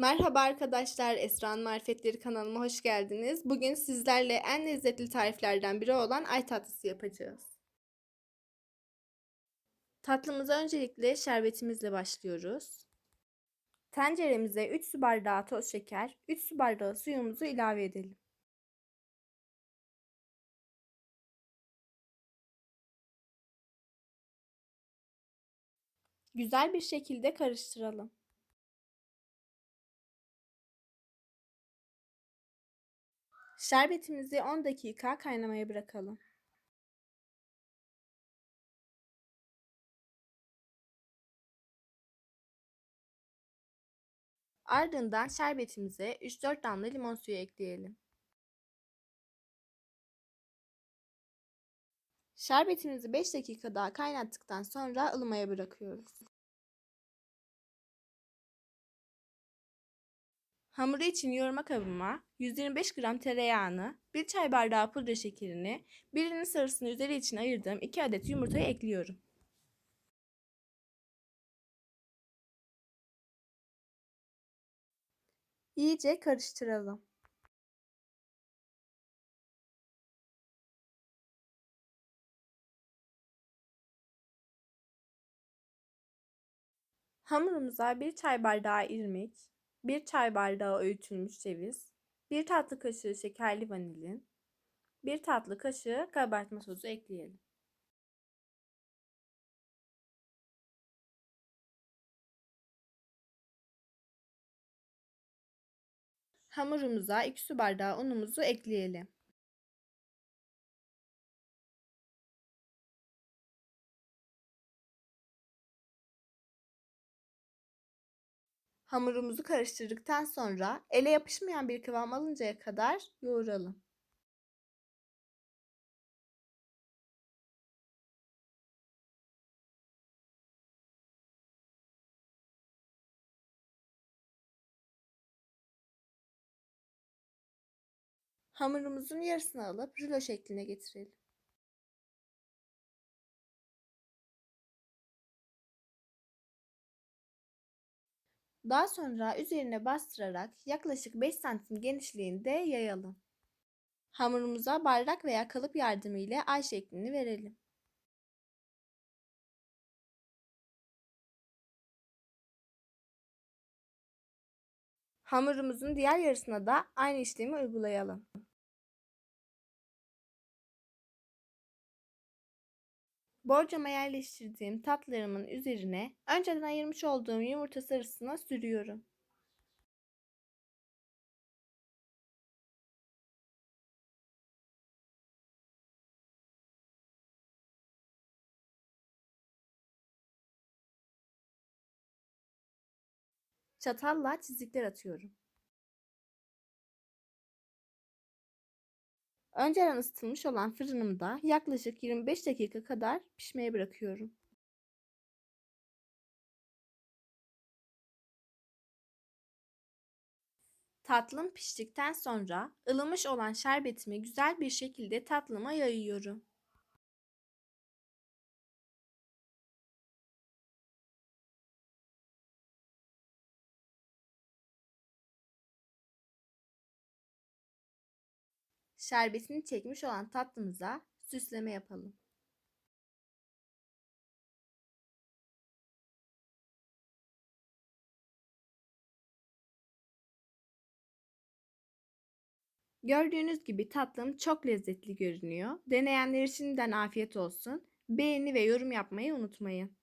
Merhaba arkadaşlar, Esra'nın Marifetleri kanalıma hoş geldiniz. Bugün sizlerle en lezzetli tariflerden biri olan ay tatlısı yapacağız. Tatlımıza öncelikle şerbetimizle başlıyoruz. Tenceremize 3 su bardağı toz şeker, 3 su bardağı suyumuzu ilave edelim. Güzel bir şekilde karıştıralım. Şerbetimizi 10 dakika kaynamaya bırakalım. Ardından şerbetimize 3-4 damla limon suyu ekleyelim. Şerbetimizi 5 dakika daha kaynattıktan sonra ılımaya bırakıyoruz. Hamuru için yoğurma kabıma 125 gram tereyağını, 1 çay bardağı pudra şekerini, birinin sarısını üzeri için ayırdığım 2 adet yumurtayı ekliyorum. İyice karıştıralım. Hamurumuza 1 çay bardağı irmik, 1 çay bardağı öğütülmüş ceviz, 1 tatlı kaşığı şekerli vanilin, 1 tatlı kaşığı kabartma tozu ekleyelim. Hamurumuza 2 su bardağı unumuzu ekleyelim. Hamurumuzu karıştırdıktan sonra ele yapışmayan bir kıvam alıncaya kadar yoğuralım. Hamurumuzun yarısını alıp rulo şekline getirelim. Daha sonra üzerine bastırarak yaklaşık 5 santim genişliğinde yayalım. Hamurumuza bardak veya kalıp yardımıyla ay şeklini verelim. Hamurumuzun diğer yarısına da aynı işlemi uygulayalım. Borcama yerleştirdiğim tatlılarımın üzerine önceden ayırmış olduğum yumurta sarısına sürüyorum. Çatalla çizikler atıyorum. Önceden ısıtılmış olan fırınımda yaklaşık 25 dakika kadar pişmeye bırakıyorum. Tatlım piştikten sonra ılımış olan şerbetimi güzel bir şekilde tatlıma yayıyorum. Şerbetini çekmiş olan tatlımıza süsleme yapalım. Gördüğünüz gibi tatlım çok lezzetli görünüyor. Deneyenlere şimdiden afiyet olsun. Beğeni ve yorum yapmayı unutmayın.